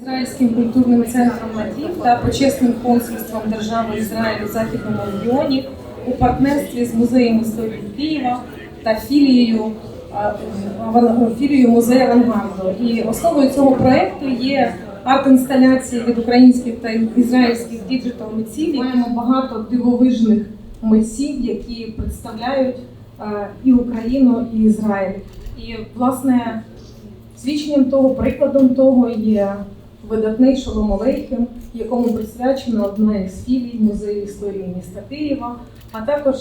Ізраїльським культурним центром НАТІВ та почесним консульством держави Ізраїль у західному регіоні у партнерстві з музеєм історії Києва та філією, філією музею авангарду. І основою цього проекту є арт-інсталяції від українських та ізраїльських діджитал митців. Маємо багато дивовижних митців, які представляють е, і Україну, і Ізраїль. І власне Свідченням того, прикладом того є видатний Шолом Алейхем, якому присвячена одна із філій музею історії міста Києва, а також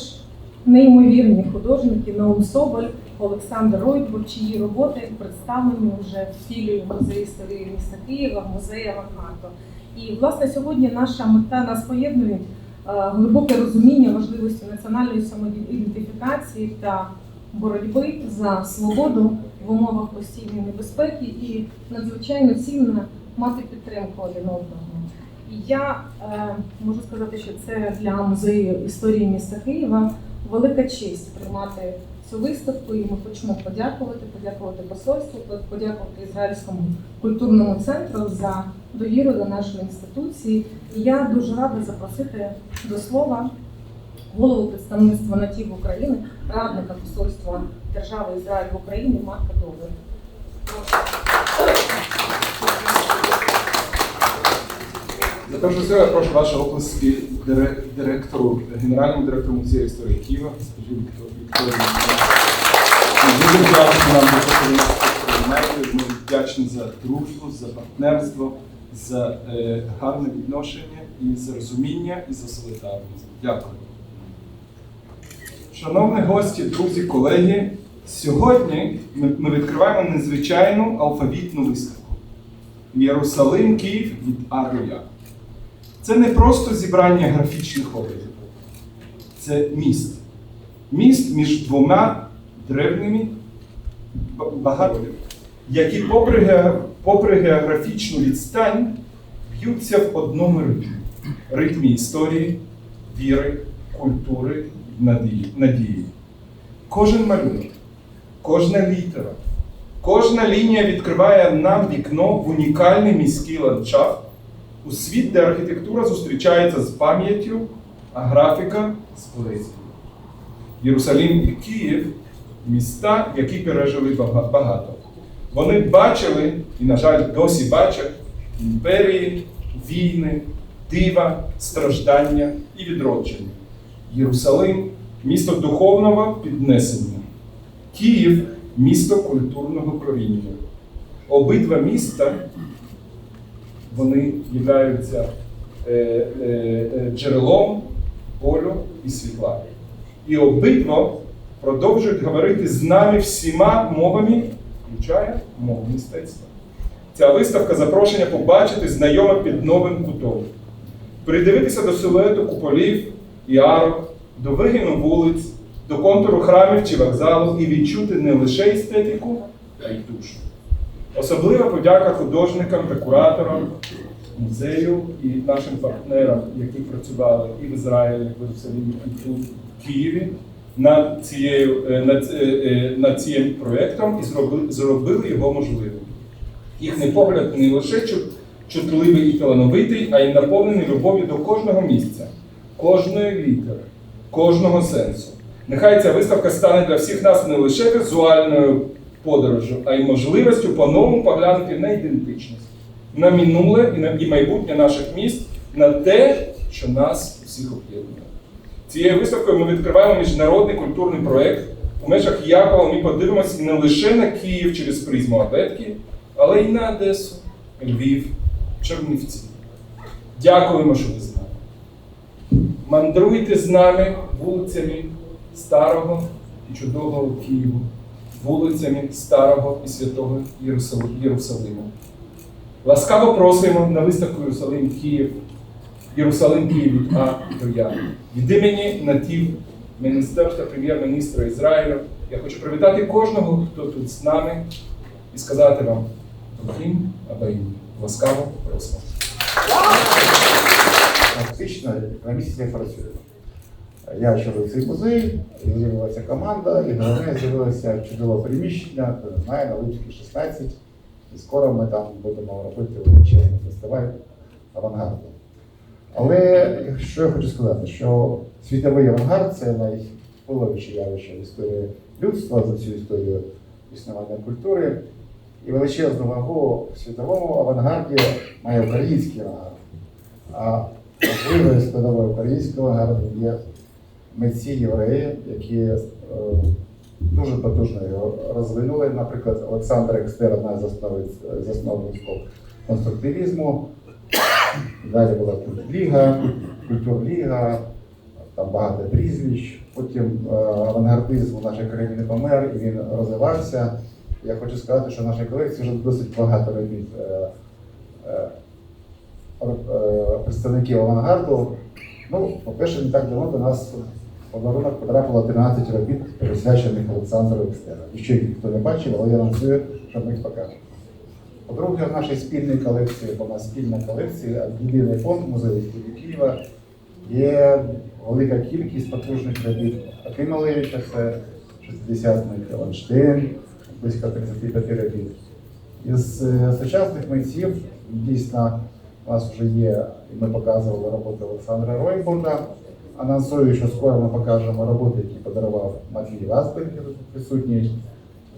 неймовірні художники Наум Соболь, Олександр Ройтбур, чиї роботи представлені вже в філії музею історії міста Києва, музею Авангарду. І власне сьогодні наша мета нас поєднує е, глибоке розуміння важливості національної самоідентифікації та боротьби за свободу в умовах постійної небезпеки і надзвичайно цінно мати підтримку один одного. І я е, можу сказати, що це для музею історії міста Києва велика честь приймати цю виставку, і ми хочемо подякувати, подякувати посольству, подякувати Ізраїльському культурному центру за довіру до нашої інституції. І я дуже рада запросити до слова голову представництва НАТІВ України, радника посольства держави Ізраїль в Україні Марка Довгий. За першу все, я прошу ваші оплески директору, генеральному директору музею історії Києва, госпожі Віктор- Вікторії. Дуже вдячні нам за. Ми вдячні за дружбу, за партнерство, за е, гарне відношення і за розуміння і за солідарність. Дякую. Шановні гості, друзі, колеги, сьогодні ми, ми відкриваємо незвичайну алфавітну виставку. Єрусалим, Київ від А. Це не просто зібрання графічних образів, це міст. Міст між двома древніми ба- багато, які попри, попри географічну відстань б'ються в одному ритмі. Ритмі історії, віри, культури, надії. Кожен малюнок, кожна літера, кожна лінія відкриває нам вікно в унікальний міський ландшафт, у світ, де архітектура зустрічається з пам'яттю, а графіка з поезією. Єрусалим і Київ міста, які пережили багато. Вони бачили і, на жаль, досі бачать імперії, війни, дива, страждання і відродження. Єрусалим місто духовного піднесення. Київ місто культурного коріння. Обидва міста вони являються е, е, е, джерелом болю і світла. І обидва продовжують говорити з нами всіма мовами, включає мову мистецтва. Ця виставка запрошення побачити знайоме під новим кутом, придивитися до силуету куполів і арок, до вигину вулиць, до контуру храмів чи вокзалу і відчути не лише естетику, а й душу. Особлива подяка художникам та кураторам музею і нашим партнерам, які працювали і в Ізраїлі, і в Єрусалимі, і тут, в Києві над, цією, е, над, е, е, над цим проєктом і зробили, зробили його можливим. Їхній погляд не лише чутливий і талановитий, а й наповнений любов'ю до кожного місця, кожної літери, кожного сенсу. Нехай ця виставка стане для всіх нас не лише візуальною подорожю, а й можливістю по-новому поглянути на ідентичність, на минуле і на і майбутнє наших міст, на те, що нас всіх об'єднує. Цією виставкою ми відкриваємо міжнародний культурний проєкт, у межах якого ми подивимося не лише на Київ через призму абетки, але й на Одесу, Львів, Чернівці. Дякуємо, що ви з нами. Мандруйте з нами вулицями старого і чудового Києву, вулицями старого і святого Єрусали- Єрусалиму. Ласкаво просимо на виставку Єрусалим Київ, Єрусалим Київ від А до Я. Від імені натів Міністерства прем'єр-міністра Ізраїлю я хочу привітати кожного, хто тут з нами, і сказати вам Добрим Абаїм. Ласкаво просимо. Фактично на місяці працюю. Я очолив цей музей, з'явилася команда, і головне з'явилося чудове приміщення, знає на Липській 16, І скоро ми там будемо робити величезний фестиваль авангарду. Але що я хочу сказати, що світовий авангард це найвпливовіше явище в історії людства за всю історію існування культури. І величезну вагу в світовому авангарді має український авангард. А важливою складовою українського авангарду є митці євреї, які е, дуже потужно його розвинули. Наприклад, Олександр Екстер, одна з засновників конструктивізму. Далі була культліга, культурліга, там багато прізвищ. Потім е, авангардизм у нашій країні помер і він розвивався. Я хочу сказати, що в нашій колекції вже досить багато робіт е, е, е, представників авангарду. Ну, по-перше, не так давно до нас подарунок потрапило 13 робіт, присвячених Олександру Екстеру. І ще їх ніхто не бачив, але я анонсую, що ми їх покажемо. По-друге, в нашій спільній колекції, бо у нас спільна колекція, єдиний фонд музею Києва, є велика кількість потужних робіт. Аким Малевича, це 60-ник, Ланштейн, близько 35 робіт. Із е, сучасних митців дійсно у нас вже є, і ми показували роботи Олександра Ройбурга. Анонсую, що скоро ми покажемо роботи, які подарував Матвій Вазберг, який тут присутній,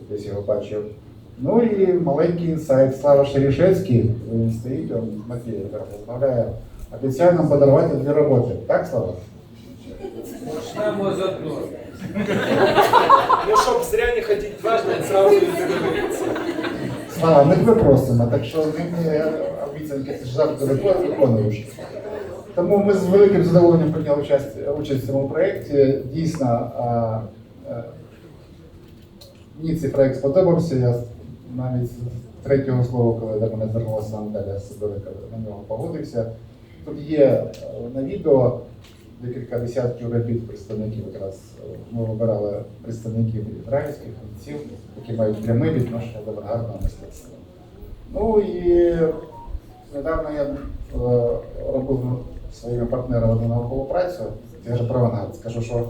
десь його бачив. Ну і маленький інсайт. Слава Шерішевський, він стоїть, він з Матвієм розмовляє. Обіцяє нам подарувати дві роботи. Так, Слава? Начнемо з одного. Ну, щоб зря не ходить дважды, сразу договориться. Слава, ми тебе просимо, так що ми не обіцянки ти ж завжди виконуєш. Тому ми з великим задоволенням прийняли участь, участь в цьому проєкті. Дійсно, а, е, мені цей проєкт сподобався. Я навіть з третього слова, коли до мене звернулася Наталя Сидорика, на нього погодився. Тут є е, на відео декілька десятків робіт представників. Якраз е, ми вибирали представників ізраїльських митців, які мають пряме відношення до авангардного мистецтва. Ну і недавно я е, робив своїми партнерами одну наукову працю. Я вже про авангард. Скажу, що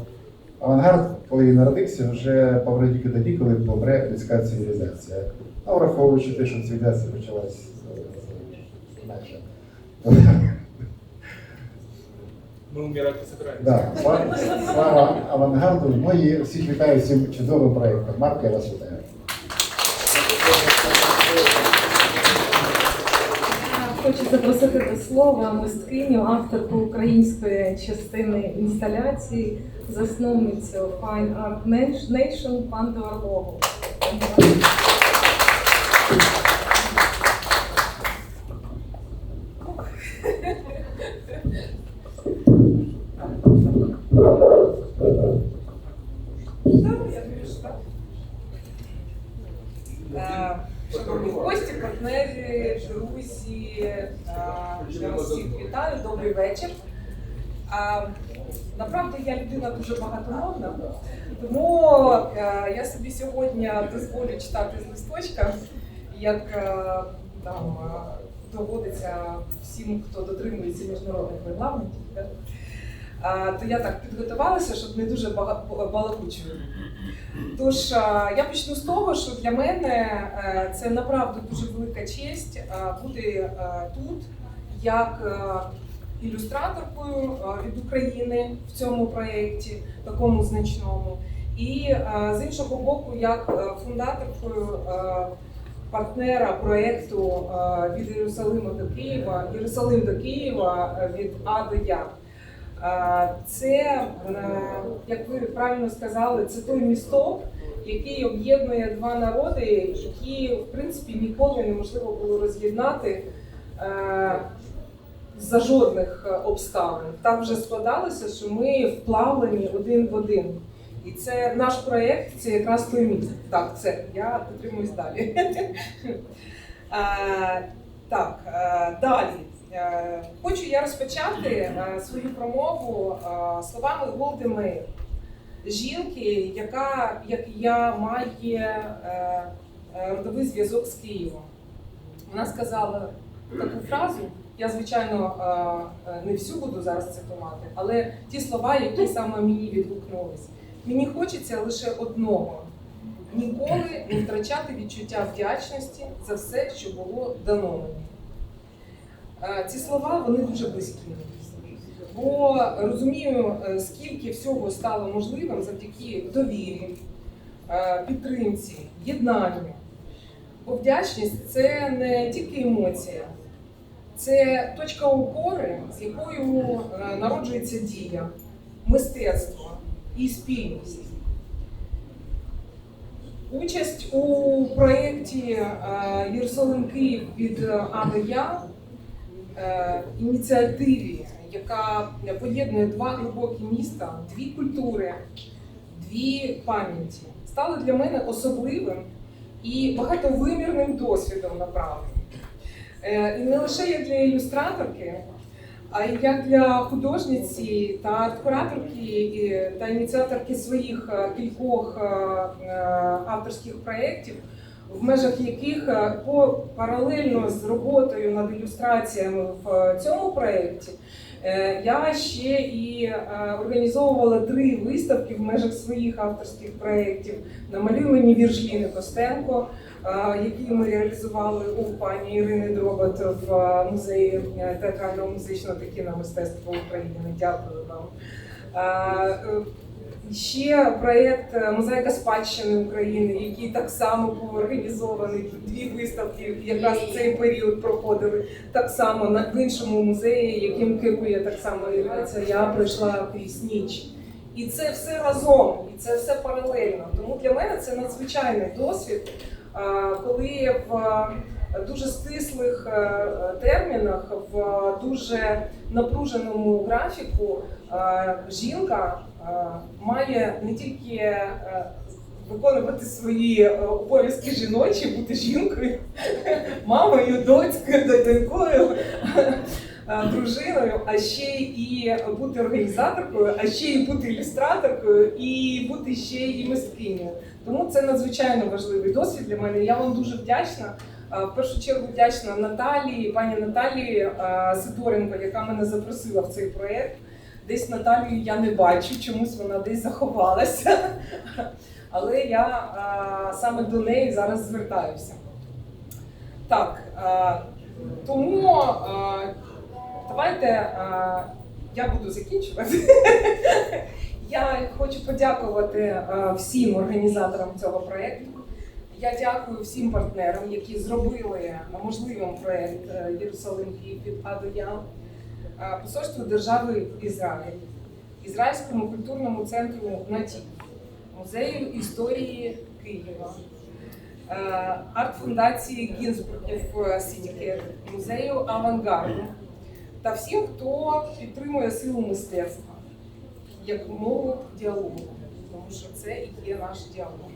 авангард, коли він народився, вже помре тільки тоді, коли помре людська цивілізація. А враховуючи те, що цивілізація почалась е, інакше. Мы умирать не. Да, слава, авангарду. Ну і всіх вітаю цим чудовим проєктом. Марко, я вас вітаю. Запросити до слова мисткиню, авторку української частини інсталяції, засновницю Fine Art Nation Панду Орлову. Е, Шановні гості, партнери, друзі, е, я вас всіх вітаю, добрий вечір. Е, Направду я людина дуже багатомовна, тому е, я собі сьогодні дозволю читати з листочка, як е, там е, доводиться всім, хто дотримується міжнародних регламентів. То я так підготувалася, щоб не дуже балакучою. Тож я почну з того, що для мене це направду дуже велика честь бути тут як е, ілюстраторкою е, від України в цьому проєкті, такому значному, і е, з іншого боку, як фундаторкою партнера проєкту від Єрусалима до Києва, Єрусалим до Києва від А до Я. Це, як ви правильно сказали, це той місток, який об'єднує два народи, які в принципі ніколи неможливо було роз'єднати за жодних е, обставин. Так вже складалося, що ми вплавлені один в один. І це наш проєкт, це якраз той міст. Так, це я дотримуюсь далі. Е, Так, е, далі. Хочу я розпочати свою промову словами Голди Меїр, жінки, яка, як і я, має родовий зв'язок з Києвом. Вона сказала таку фразу. Я, звичайно, е, е, не всю буду зараз цитувати, але ті слова, які саме мені відгукнулись. Мені хочеться лише одного ніколи не втрачати відчуття вдячності за все, що було дано мені. Е, Ці слова вони дуже близькі. Бо розумію, скільки всього стало можливим завдяки довірі, підтримці, єднанню. Бо вдячність це не тільки емоція, це точка опори, з якою е, народжується дія, мистецтво і спільність. Участь у проєкті е, Єрусалим Київ від е, А Я ініціативі, яка поєднує два глибокі міста, дві культури, дві пам'яті, стало для мене особливим і багатовимірним досвідом направду. Е, І не лише як для ілюстраторки, а й як для художниці та арт-кураторки та ініціаторки своїх е, кількох е, авторських проєктів, в межах яких по паралельно з роботою над ілюстраціями в цьому проєкті я ще і організовувала три виставки в межах своїх авторських проєктів. «Намалюй мені вірш Ліни Костенко, е, які ми реалізували у пані Ірини Дробот в е, музеї е, театрального музичного та кіномистецтва України. Дякую вам. Ще проєкт Мозаїка спадщини України, який так само був організований. Дві виставки якраз в цей період проходили так само на в іншому музеї, яким керує так само Ірина. Я пройшла крізь ніч. І це все разом, і це все паралельно. Тому для мене це надзвичайний досвід, коли в е, дуже стислих е, термінах, в дуже напруженому графіку е, жінка має не тільки виконувати свої обов'язки жіночі, бути жінкою, мамою, донькою, е, дружиною, а ще і бути організаторкою, а ще і бути ілюстраторкою, і бути ще і мисткинею. Тому це надзвичайно важливий досвід для мене. Я вам дуже вдячна. В першу чергу вдячна Наталії, пані Наталії Сидоренко, яка мене запросила в цей проєкт. Десь Наталію я не бачу, чомусь вона десь заховалася. Але я саме до неї зараз звертаюся. Так, тому давайте я буду закінчувати. Я хочу подякувати е, всім організаторам цього проєкту. Я дякую всім партнерам, які зробили можливим проєкт е, Єрусалим Київ від Е, Посольству держави Ізраїль, Ізраїльському культурному центру НАТІ, Музею історії Києва, арт-фундації Гінзбургів Сітікет, музею авангарду та всім, хто підтримує силу мистецтва як мову діалогу, тому що це і є наш діалог.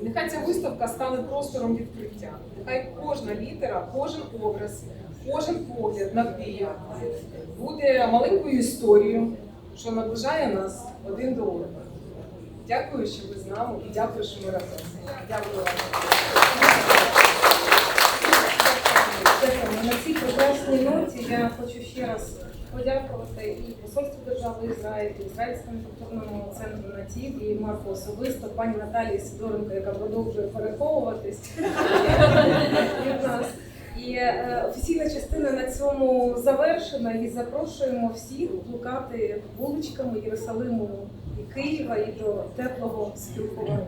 І нехай ця виставка стане простором відкриття. Нехай кожна літера, кожен образ, кожен погляд на Київ буде маленькою історією, що наближає нас один до одного. Дякую, що ви з нами, і дякую, що ми разом. Дякую вам. На цій прекрасній ноті я хочу ще раз подякувати і посольству держави Ізраїль, і Ізраїльському культурному центру НАТІВ, і Марку особисто, пані Наталії Сидоренко, яка продовжує переховуватись від нас. І е, офіційна частина на цьому завершена. І запрошуємо всіх блукати вуличками Єрусалиму і Києва і до теплого спілкування.